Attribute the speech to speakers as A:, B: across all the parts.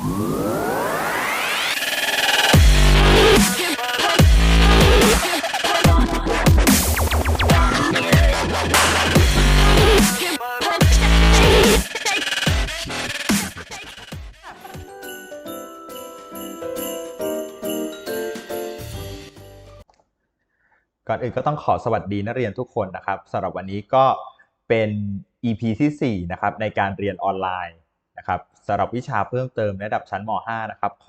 A: ก่อนอื่นก็ต้องขอสวัสดีนักเรียนทุกคนนะครับสำหรับวันนี้ก็เป็น EP ที่ 4 นะครับในการเรียนออนไลน์ นะครับสำหรับวิชาเพิ่มเติมระดับชั้นม .5 นะครับค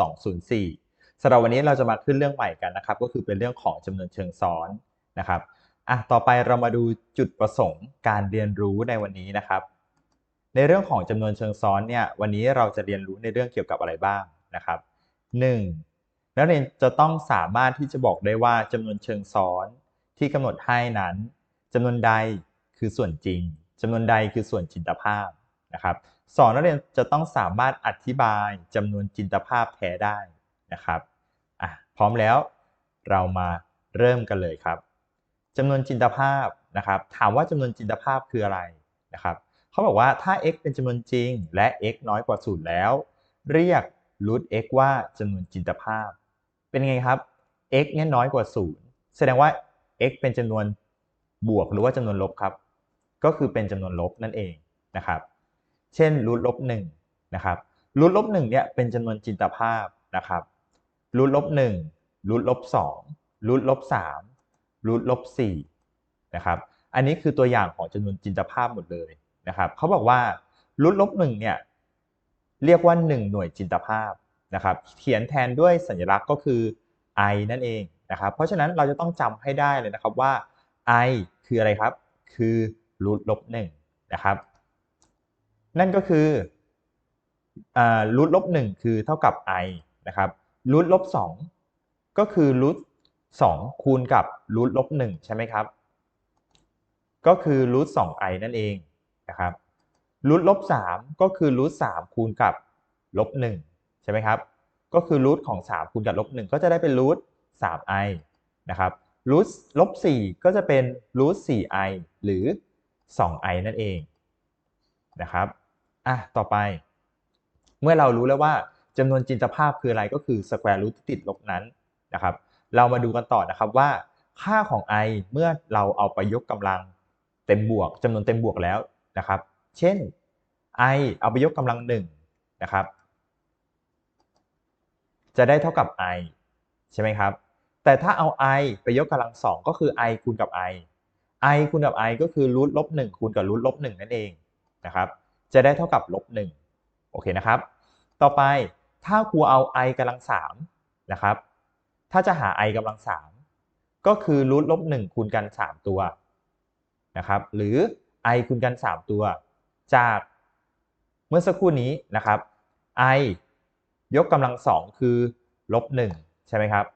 A: 32204สำหรับวันนี้เราจะมาขึ้นเรื่องใหม่กันนะครับ ก็คือเป็นเรื่องของจำนวนเชิงซ้อนนะครับอะต่อไปเรามาดูจุดประสงค์การเรียนรู้ในวันนี้นะครับ ในเรื่องของจำนวนเชิงซ้อนเนี่ยวันนี้เราจะเรียนรู้ในเรื่องเกี่ยวกับอะไรบ้างนะครับ 1. นักเรียนจะต้องสามารถที่จะบอกได้ว่าจำนวนเชิงซ้อนที่กำหนดให้นั้นจำนวนใดคือส่วนจริงจำนวนใดคือส่วนจินตภาพ นะครับสองนักเรียนจะต้องสามารถอธิบายจำนวนจินตภาพแท้ได้นะครับอะพร้อมแล้วเรามาเริ่มกันเลยครับจำนวนจินตภาพนะครับ ถามว่าจำนวนจินตภาพคืออะไรนะครับเขาบอกว่าถ้า x เป็นจำนวนจริง และ x น้อยกว่าศูนย์แล้ว เรียก root x ว่าจำนวนจินตภาพ เป็นไงครับ x เนี่ยน้อยกว่า0แสดงว่า x เป็นจำนวนบวกหรือว่าจำนวนลบครับ ก็คือเป็นจำนวนลบนั่นเองนะครับ เช่นรูทลบหนึ่งนะครับรูทลบหนึ่งเนี่ยเป็นจำนวนจินตภาพนะครับรูทลบหนึ่งรูทลบสองรูทลบสามรูทลบสี่นะครับอันนี้คือตัวอย่างของจำนวนจินตภาพหมดเลยนะครับเขาบอกว่ารูทลบหนึ่งเนี่ยเรียกว่า 1 หน่วยจินตภาพนะครับเขียนแทนด้วยสัญลักษณ์ก็คือ i นั่นเองนะครับเพราะฉะนั้นเราจะต้องจำให้ได้เลยนะครับว่า i คืออะไรครับ คือรูทลบหนึ่งนะครับ นั่นก็คือรูทลบหนึ่งคือเท่ากับ i นะครับรูทลบสองก็คือรูทสองคูณกับรูทลบหนึ่งใช่ไหมครับ ก็คือรูทสอง i นั่นเองนะครับรูทลบสามก็คือรูทสามคูณกับลบหนึ่งใช่ไหมครับ ก็คือรูทของ3คูณกับลบ1ก็จะได้เป็นรูท 3i นะครับรูทลบ4ก็จะเป็นรูท 4i หรือ 2i นั่นเองนะครับ อะต่อไป เมื่อเรารู้แล้วว่าจำนวนจินตภาพคืออะไรก็คือ square root ที่ติดลบนั้นนะครับเรามาดูกันต่อนะครับว่าค่าของ i เมื่อเราเอาไปยกกำลังเต็มบวกจำนวนเต็มบวกแล้วนะครับ เช่น i เอาไปยกกำลัง1นะครับ จะได้เท่ากับ i ใช่ไหมครับ แต่ถ้าเอา i ไปยกกำลังสองก็คือ i คูณกับ i i คูณกับ i ก็คือรูทลบหนึ่งคูณกับรูทลบหนึ่งนั่นเองนะครับ จะได้เท่ากับลบหนึ่งโอเคนะครับ ต่อไปถ้าครูเอา i กำลังสามนะครับ ถ้าจะหา i กำลังสามก็คือรูทลบหนึ่งคูณกันสามตัวนะครับ หรือ i คูณกันสามตัว จากเมื่อสักครู่นี้นะครับ i ยกกำลังสองคือลบหนึ่งใช่ไหมครับ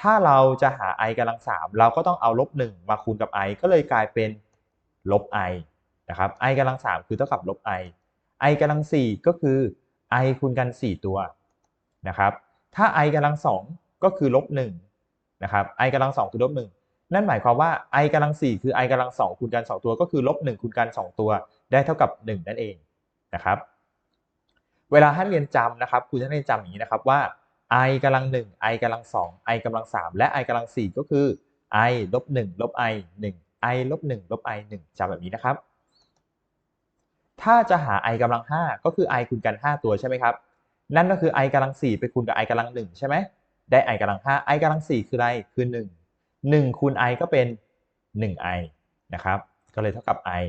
A: ถ้าเราจะหา i กำลังสามเราก็ต้องเอาลบหนึ่งมาคูณกับ i ก็เลยกลายเป็นลบ i นะครับ i กำลังสามคือเท่ากับลบ i i กำลังสี่ก็คือ i คูณกันสี่ตัวนะครับ ถ้า i กำลังสองก็คือลบหนึ่งนะครับ i กำลังสองคือลบหนึ่งนั่นหมายความว่า i กำลังสี่คือ i กำลังสองคูณกันสองตัวก็คือลบหนึ่งคูณกันสองตัวได้เท่ากับหนึ่งนั่นเองนะครับ เวลาให้เรียนจำนะครับครูจะให้เรียนจำอย่างนี้นะครับว่า i กำลังหนึ่ง i กำลังสอง i กำลังสามและ i กำลังสี่ก็คือ i ลบหนึ่งลบ i หนึ่ง i ลบหนึ่งลบ i หนึ่งจำแบบนี้นะครับ ถ้าจะหา i กำลังห้าก็คือ i คูณกันห้าตัวใช่ไหมครับ นั่นก็คือ i กำลังสี่ไปคูณกับ i กำลังหนึ่งใช่ไหม ได้ i กำลังห้า i กำลังสี่คืออะไร คือหนึ่งหนึ่งคูณ i ก็เป็นหนึ่ง i นะครับ ก็เลยเท่ากับ i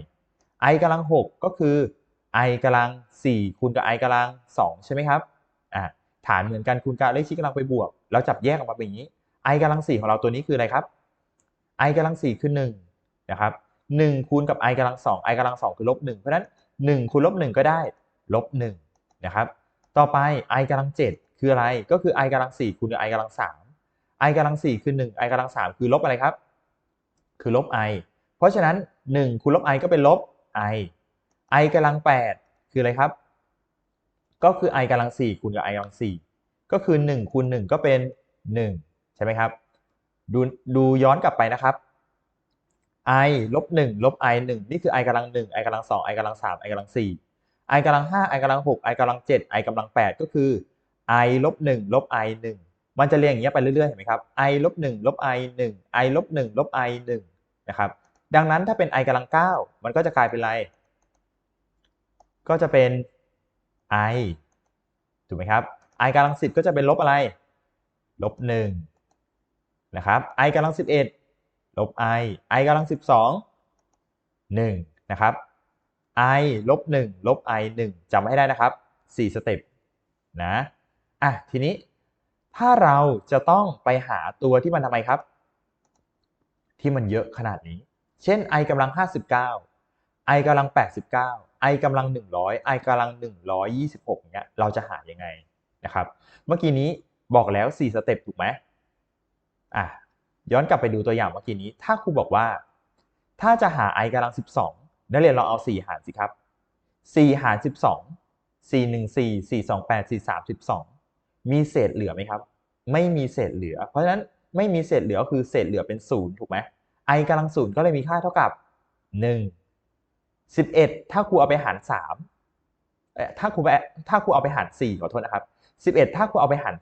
A: i กำลังหกก็คือ i กำลัง 4 คูณกับ i กำลัง 2 ใช่ไหมครับ อ่าฐานเหมือนกันคูณกับเลขชี้กำลังไปบวก แล้วจับแยกออกมาเป็นอย่างนี้ i กำลัง 4 ของเราตัวนี้คืออะไรครับ i กำลัง 4 คือ 1 นะครับ1คูณกับ i กำลัง2 i กำลัง2คือลบ1เพราะฉะนั้น 1คูณลบ1ก็ได้ลบ1นะครับต่อไป i กำลัง7คืออะไรก็คือ i กำลัง4คูณกับ i กำลัง3 i กำลัง4คือ 1 i กำลัง3คือลบอะไรครับ คือลบ i เพราะฉะนั้น 1คูณลบ i ก็เป็นลบ i i กำลัง8คืออะไรครับ ก็คือ i กำลัง4คูณกับ i กำลัง4ก็คือ1คูณ1ก็เป็น 1 ใช่ไหมครับ ดูดูย้อนกลับไปนะครับ i ลบ1ลบ i 1นี่คือ i กำลัง1 i กำลัง2 i กำลัง3 i กำลัง4 i กำลัง5 i กำลัง6 i กำลัง7 i กำลัง8ก็คือ i ลบ1ลบ i 1มันจะเรียงอย่างเงี้ไปเรื่อยๆเห็นไหมครับ i ลบ1ลบ i 1 i ลบ1ลบ i 1นะครับ ดังนั้นถ้าเป็น i กำลัง9มันก็จะกลายเป็นอะไร ก็จะเป็น i ถูกไหมครับ i กำลัง10ก็จะเป็นลบอะไร ลบ1นะครับ i กำลัง11 ลบ i i กำลัง 12 1 นะครับ i ลบ 1 ลบ i 1จำให้ได้นะครับ 4 สเต็ปนะอะทีนี้ถ้าเราจะต้องไปหาตัวที่มันทำไมครับ ที่มันเยอะขนาดนี้ เช่น i กำลัง 59 i กำลัง 89 i กำลัง 100 i กำลัง 126เนี้ยเราจะหายังไงนะครับ เมื่อกี้นี้บอกแล้ว 4 สเต็ปถูกไหมอะ ย้อนกลับไปดูตัวอย่างเมื่อกี้นี้ ถ้าครูบอกว่า ถ้าจะหา i กำลัง 12 นักเรียนเราเอา 4 หารสิครับ 4 หาร 12 4 1 4 4 2 8 4 3 12มีเศษเหลือไหมครับ ไม่มีเศษเหลือ เพราะฉะนั้นไม่มีเศษเหลือคือเศษเหลือเป็น 0 ถูกไหม i กำลัง 0 ก็เลยมีค่าเท่ากับ 1 11 ถ้าครูเอาไปหาร 3 ถ้าครูไปถ้าครูเอาไปหาร 4 ขอโทษนะครับ 11 ถ้าครูเอาไปหาร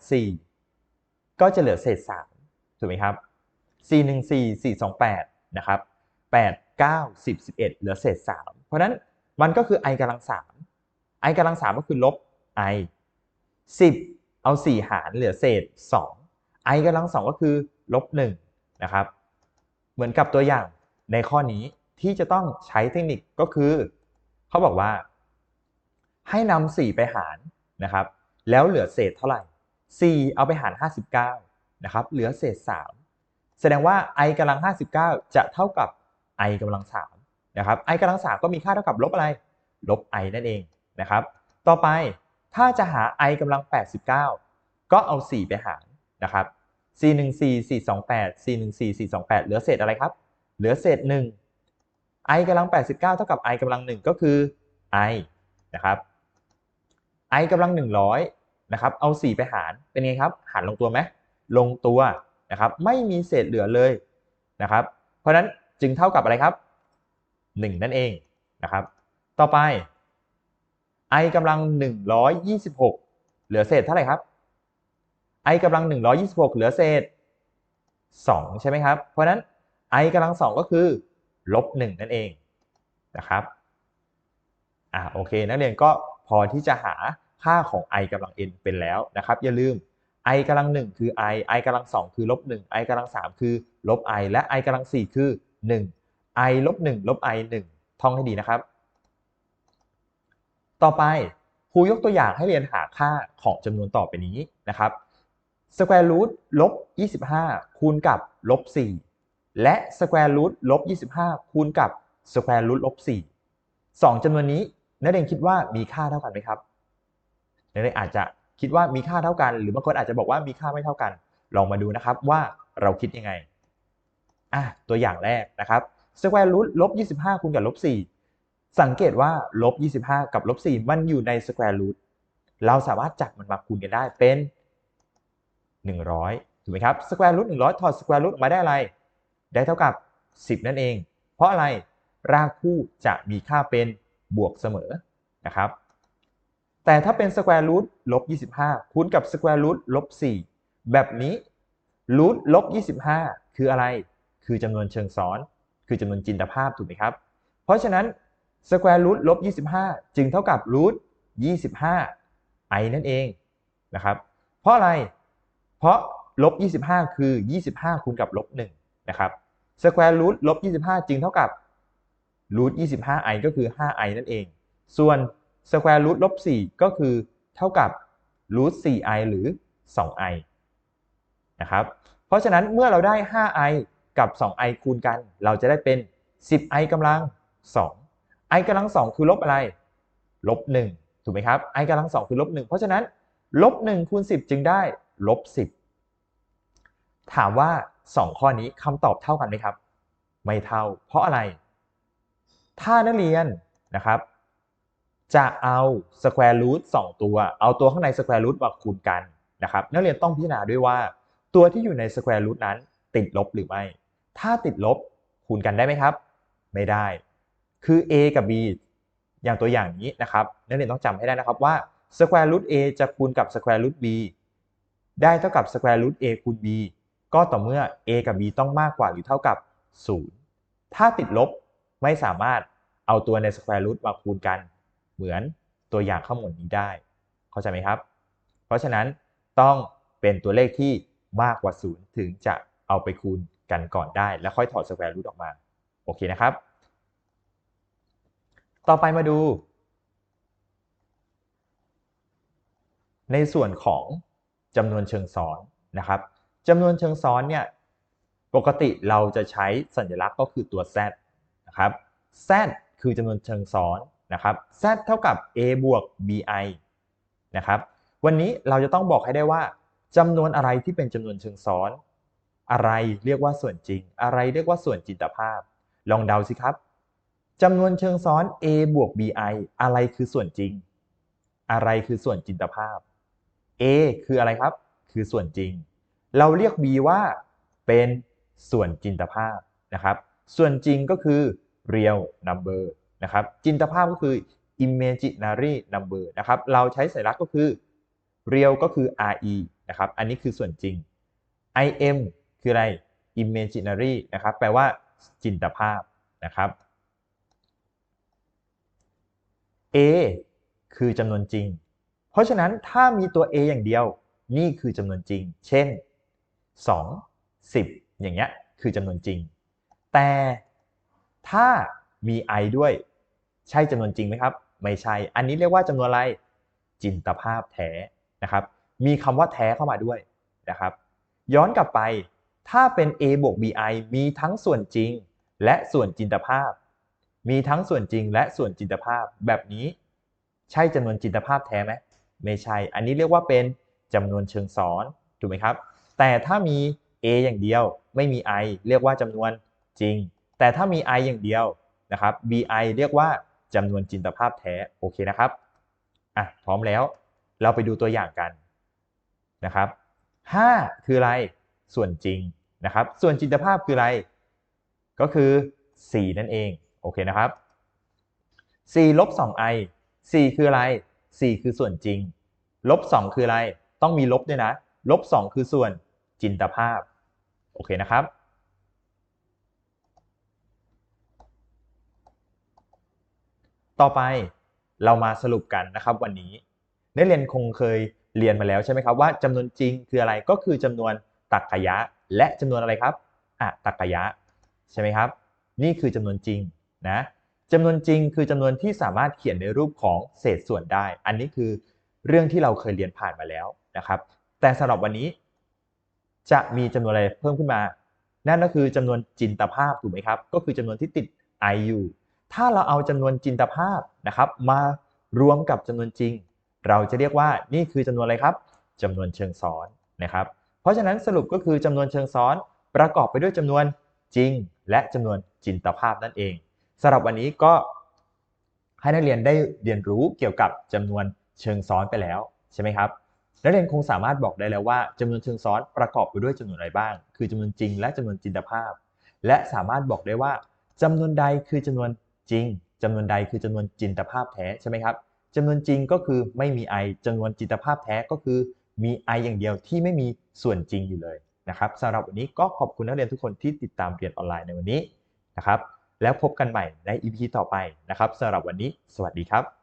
A: 4 ก็จะเหลือเศษ 3 ถูกไหมครับ 4 1 4 4 2 8นะครับ8 9 10 11 เหลือเศษ 3 เพราะนั้นมันก็คือ i กำลัง 3 i กำลัง 3 ก็คือลบ i 10 เอา 4 หารเหลือเศษ 2 i กำลัง 2 ก็คือลบ1นะครับ เหมือนกับตัวอย่างในข้อนี้ที่จะต้องใช้เทคนิคก็คือ เขาบอกว่า ให้นำ4ไปหารนะครับ แล้วเหลือเศษเท่าไหร่ 4 เอาไปหาร 59นะครับ เหลือเศษ 3 แสดงว่า i กำลัง 59 จะเท่ากับ i กำลัง3นะครับ i กำลัง3ก็มีค่าเท่ากับลบอะไร ลบ i นั่นเองนะครับ ต่อไปถ้าจะหา i กำลัง 89 ก็เอา 4 ไปหารนะครับ 4 1 4 4 2 8 4 1 4 4 2 8 เหลือเศษอะไรครับ เหลือเศษ 1 i กำลัง 89 เท่ากับ i กำลัง 1 ก็คือ i นะครับ i กำลัง 100นะครับ เอา 4 ไปหารเป็นไงครับ หารลงตัวไหมลงตัว นะครับไม่มีเศษเหลือเลยนะครับ เพราะนั้นจึงเท่ากับอะไรครับ 1 นั่นเองนะครับ ต่อไป i กำลัง 126 เหลือเศษเท่าไหร่ครับ i กำลัง 126 เหลือเศษ 2 ใช่ไหมครับ เพราะฉะนั้น i กำลัง 2 ก็คือลบ 1 นั่นเองนะครับอ่าโอเค นักเรียนก็พอที่จะหาค่าของ i กำลัง n เป็นแล้วนะครับ อย่าลืม i กำลัง1คือ i i กำลัง2คือลบ1 i กำลัง3คือลบ i และ i กำลัง4คือ1 i ลบ1ลบ i 1ท่องให้ดีนะครับ ต่อไปครูยกตัวอย่างให้เรียนหาค่าของจำนวนต่อไปนี้นะครับ square root ลบ25 คูณกับลบ4และ square root ลบ25 คูณกับ square root ลบ4สองจำนวนนี้นักเรียนคิดว่ามีค่าเท่ากันไหมครับนักเรียนอาจจะ คิดว่ามีค่าเท่ากัน หรือบางคนอาจจะบอกว่ามีค่าไม่เท่ากัน ลองมาดูนะครับว่าเราคิดยังไงอะตัวอย่างแรกนะครับ square root ลบ25คูณกับลบ4สังเกตว่าลบ25 กับลบ4มันอยู่ใน square root เราสามารถจับมันมาคูณกันได้เป็น 100ถูกไหมครับ square root 100ถอด square root ออกมาได้อะไร ได้เท่ากับ 10 นั่นเอง เพราะอะไรรากคู่จะมีค่าเป็นบวกเสมอนะครับ แต่ถ้าเป็น square root ลบ25 คูณกับ square root ลบ4แบบนี้ root ลบ25 คืออะไร คือจำนวนเชิงซ้อน คือจำนวนจินตภาพถูกไหมครับ เพราะฉะนั้น square root ลบ25 จึงเท่ากับ root 25 i นั่นเองนะครับ เพราะอะไร เพราะลบ25 คือ 25 คูณกับลบ1นะครับ square root ลบ25 จึงเท่ากับ root 25i ก็คือ 5i นั่นเอง ส่วน square root ลบ4ก็คือเท่ากับ root 4i หรือ 2i นะครับ เพราะฉะนั้นเมื่อเราได้ 5i กับ 2i คูณกัน เราจะได้เป็น 10i กำลัง 2 i กำลัง 2 คือลบอะไร ลบ 1 ถูกไหมครับ i กำลัง 2 คือลบ 1 เพราะฉะนั้นลบ 1 คูณ 10 จึงได้ลบ 10 ถามว่า 2 ข้อนี้คำตอบเท่ากันไหมครับ ไม่เท่า เพราะอะไร ถ้านักเรียนนะครับ จะเอา square root 2ตัว เอาตัวข้างใน square root มาคูณกันนะครับนักเรียนต้องพิจารณาด้วยว่า ตัวที่อยู่ใน square root นั้น ติดลบหรือไม่ ถ้าติดลบคูณกันได้ไหมครับ ไม่ได้ คือ a กับ b อย่างตัวอย่างนี้นะครับนักเรียนต้องจำให้ได้นะครับว่า square root a จะคูณกับ square root b ได้เท่ากับ square root a คูณ b ก็ต่อเมื่อ a กับ b ต้องมากกว่าหรือเท่ากับ 0 ถ้าติดลบไม่สามารถเอาตัวใน square root มาคูณกัน เหมือนตัวอย่างข้างบนนี้ได้ เข้าใจไหมครับ เพราะฉะนั้นต้องเป็นตัวเลขที่มากกว่า 0 ถึงจะเอาไปคูณกันก่อนได้ แล้วค่อยถอด square root ออกมา โอเคนะครับ ต่อไปมาดู ในส่วนของจำนวนเชิงซ้อนนะครับจำนวนเชิงซ้อนเนี่ยปกติเราจะใช้สัญลักษณ์ก็คือตัว z นะครับ z คือจำนวนเชิงซ้อน นะครับ z เท่ากับ a บวก bi นะครับวันนี้เราจะต้องบอกให้ได้ว่าจำนวนอะไรที่เป็นจำนวนเชิงซ้อน อะไรเรียกว่าส่วนจริง อะไรเรียกว่าส่วนจินตภาพ ลองเดาสิครับจำนวนเชิงซ้อน a บวก bi อะไรคือส่วนจริง อะไรคือส่วนจินตภาพ a คืออะไรครับ คือส่วนจริง เราเรียก b ว่าเป็นส่วนจินตภาพนะครับ ส่วนจริงก็คือ real number นะครับจินตภาพก็คือ imaginary number นะครับเราใช้สัญลักษณ์ก็คือ real ก็คือ re นะครับอันนี้คือส่วนจริง im คืออะไร imaginary นะครับแปลว่าจินตภาพนะครับ a คือจำนวนจริง เพราะฉะนั้นถ้ามีตัว a อย่างเดียว นี่คือจำนวนจริง เช่น 2 10 อย่างเงี้ยคือจำนวนจริง แต่ถ้ามี i ด้วย ใช่จำนวนจริงไหมครับ ไม่ใช่ อันนี้เรียกว่าจำนวนอะไร จินตภาพแท้นะครับ มีคำว่าแท้เข้ามาด้วยนะครับ ย้อนกลับไป ถ้าเป็น a บวก bi มีทั้งส่วนจริง และส่วนจินตภาพ มีทั้งส่วนจริง และส่วนจินตภาพแบบนี้ ใช่จำนวนจินตภาพแท้ไหมไม่ใช่ อันนี้เรียกว่าเป็นจำนวนเชิงซ้อนถูกไหมครับ แต่ถ้ามี a อย่างเดียวไม่มี i เรียกว่าจำนวนจริง แต่ถ้ามี i อย่างเดียวนะครับ bi เรียกว่า จำนวนจินตภาพแท้โอเคนะครับอะพร้อมแล้วเราไปดูตัวอย่างกันนะครับ5คืออะไรส่วนจริงนะครับ ส่วนจินตภาพคืออะไร ก็คือ 4 นั่นเองโอเคนะครับ4ลบ 2i 4 คืออะไร 4 คือส่วนจริงลบ 2 คืออะไร ต้องมีลบด้วยนะลบ 2 คือส่วนจินตภาพ โอเคนะครับ ต่อไปเรามาสรุปกันนะครับวันนี้นักเรียนคงเคยเรียนมาแล้วใช่ไหมครับว่าจำนวนจริงคืออะไรก็คือจำนวนตรรกะและจำนวนอะไรครับอะตรรกะใช่ไหมครับ นี่คือจำนวนจริงนะจำนวนจริงคือจำนวนที่สามารถเขียนในรูปของเศษส่วนได้ อันนี้คือเรื่องที่เราเคยเรียนผ่านมาแล้วนะครับ แต่สำหรับวันนี้ จะมีจำนวนอะไรเพิ่มขึ้นมา นั่นก็คือจำนวนจินตภาพถูกไหมครับ ก็คือจำนวนที่ติด i อยู่ ถ้าเราเอาจำนวนจินตภาพนะครับมารวมกับจำนวนจริง เราจะเรียกว่านี่คือจำนวนอะไรครับจำนวนเชิงซ้อนนะครับ เพราะฉะนั้นสรุปก็คือจำนวนเชิงซ้อนประกอบไปด้วยจำนวนจริง และจำนวนจินตภาพนั่นเองสำหรับวันนี้ก็ให้นักเรียนได้เรียนรู้เกี่ยวกับจำนวนเชิงซ้อนไปแล้วใช่ไหมครับนักเรียนคงสามารถบอกได้แล้วว่าจำนวนเชิงซ้อนประกอบไปด้วยจำนวนอะไรบ้าง คือจำนวนจริงและจำนวนจินตภาพ และสามารถบอกได้ว่าจำนวนใดคือจำนวน จริงจำนวนใดคือจำนวนจินตภาพแท้ใช่ไหมครับจำนวนจริงก็คือไม่มีไอจำนวนจินตภาพแท้ก็คือมี i อย่างเดียวที่ไม่มีส่วนจริงอยู่เลยนะครับสำหรับวันนี้ก็ขอบคุณนักเรียนทุกคนที่ติดตามเรียนออนไลน์ในวันนี้นะครับ แล้วพบกันใหม่ใน EP ต่อไปนะครับสำหรับวันนี้ สวัสดีครับ